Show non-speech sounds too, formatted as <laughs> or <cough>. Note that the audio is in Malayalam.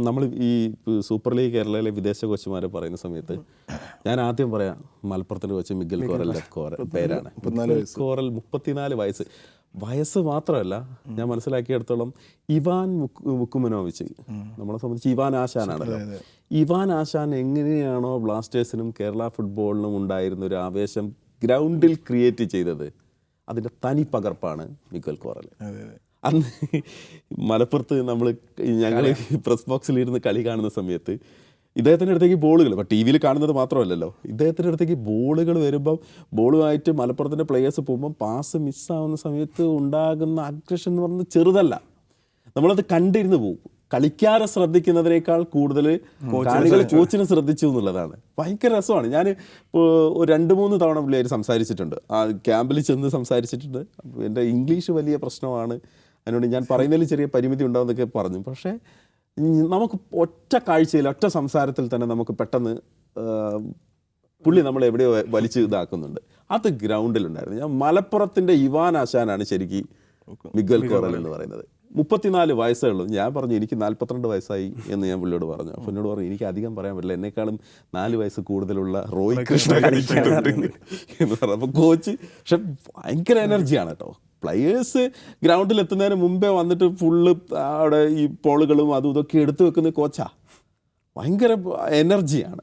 നമ്മൾ ഈ സൂപ്പർ ലീഗ് കേരളയിലെ വിദേശ കോച്ചുമാരെ പറയുന്ന സമയത്ത് ഞാൻ ആദ്യം പറയാം മലപ്പുറത്തിന്റെ കോച്ച് മിഗൽ കോറലിന്റെ <laughs> കോറൽ പേരാണ്. കോറൽ മുപ്പത്തിനാല് വയസ്സ്. വയസ്സ് മാത്രമല്ല ഞാൻ മനസ്സിലാക്കിയെടുത്തോളം ഇവാൻ മുക്ക് മുക്കുമനോവിച്ച് നമ്മളെ സംബന്ധിച്ച് ഇവാൻ ആശാനാണ് ഇവാൻ ആശാൻ എങ്ങനെയാണോ ബ്ലാസ്റ്റേഴ്സിനും കേരള ഫുട്ബോളിനും ഉണ്ടായിരുന്ന ഒരു ആവേശം ഗ്രൗണ്ടിൽ ക്രിയേറ്റ് ചെയ്തത് അതിന്റെ തനി പകർപ്പാണ് മിഗൽ കോറൽ. അന്ന് മലപ്പുറത്ത് നമ്മൾ ഞങ്ങൾ പ്രസ് ബോക്സിൽ ഇരുന്ന് കളി കാണുന്ന സമയത്ത് ഇദ്ദേഹത്തിന്റെ അടുത്തേക്ക് ബോളുകൾ ഇപ്പം ടി വിയിൽ കാണുന്നത് മാത്രമല്ലല്ലോ. ഇദ്ദേഹത്തിന്റെ അടുത്തേക്ക് ബോളുകൾ വരുമ്പം ബോളുമായിട്ട് മലപ്പുറത്തിന്റെ പ്ലേയേഴ്സ് പോകുമ്പം പാസ് മിസ്സാവുന്ന സമയത്ത് ഉണ്ടാകുന്ന അഗ്രഷൻ എന്ന് പറയുന്നത് ചെറുതല്ല. നമ്മളത് കണ്ടിരുന്ന് പോകും കളിക്കാരെ ശ്രദ്ധിക്കുന്നതിനേക്കാൾ കൂടുതൽ കാണികൾ കോച്ചിനെ ശ്രദ്ധിച്ചു എന്നുള്ളതാണ്. ഭയങ്കര രസമാണ്. ഞാൻ ഇപ്പോൾ രണ്ട് മൂന്ന് തവണ പിള്ളേർ സംസാരിച്ചിട്ടുണ്ട്. ആ ക്യാമ്പിൽ ചെന്ന് സംസാരിച്ചിട്ടുണ്ട്. എന്റെ ഇംഗ്ലീഷ് വലിയ പ്രശ്നമാണ്. അതിനോട് ഞാൻ പറയുന്നതിൽ ചെറിയ പരിമിതി ഉണ്ടാവുന്നൊക്കെ പറഞ്ഞു. പക്ഷേ നമുക്ക് ഒറ്റ കാഴ്ചയിൽ ഒറ്റ സംസാരത്തിൽ തന്നെ നമുക്ക് പെട്ടെന്ന് പുള്ളി നമ്മൾ എവിടെയോ വലിച്ച് ഇതാക്കുന്നുണ്ട്. അത് ഗ്രൗണ്ടിലുണ്ടായിരുന്നു. ഞാൻ മലപ്പുറത്തിന്റെ ഇവാൻ ആശാനാണ് ശരിക്കും മിഗൽ കോറൽ എന്ന് പറയുന്നത്. മുപ്പത്തിനാല് വയസ്സേ ഉള്ളൂ. ഞാൻ പറഞ്ഞു എനിക്ക് നാൽപ്പത്തിരണ്ട് വയസ്സായി എന്ന് ഞാൻ പുള്ളിയോട് പറഞ്ഞു. അപ്പോൾ എന്നോട് പറഞ്ഞു എനിക്ക് അധികം പറയാൻ പറ്റില്ല. എന്നെക്കാളും നാല് വയസ്സ് കൂടുതലുള്ള റോയ് കൃഷ്ണ കളിക്കാനുണ്ട് എന്ന് പറഞ്ഞു. അപ്പോൾ കോച്ച് പക്ഷെ ഭയങ്കര എനർജിയാണ് കേട്ടോ. പ്ലെയേഴ്സ് ഗ്രൗണ്ടിൽ എത്തുന്നതിന് മുമ്പേ വന്നിട്ട് ഫുള്ള് അവിടെ ഈ പോളുകളും അതും ഇതൊക്കെ എടുത്തു വെക്കുന്ന കോച്ചാ ഭയങ്കര എനർജിയാണ്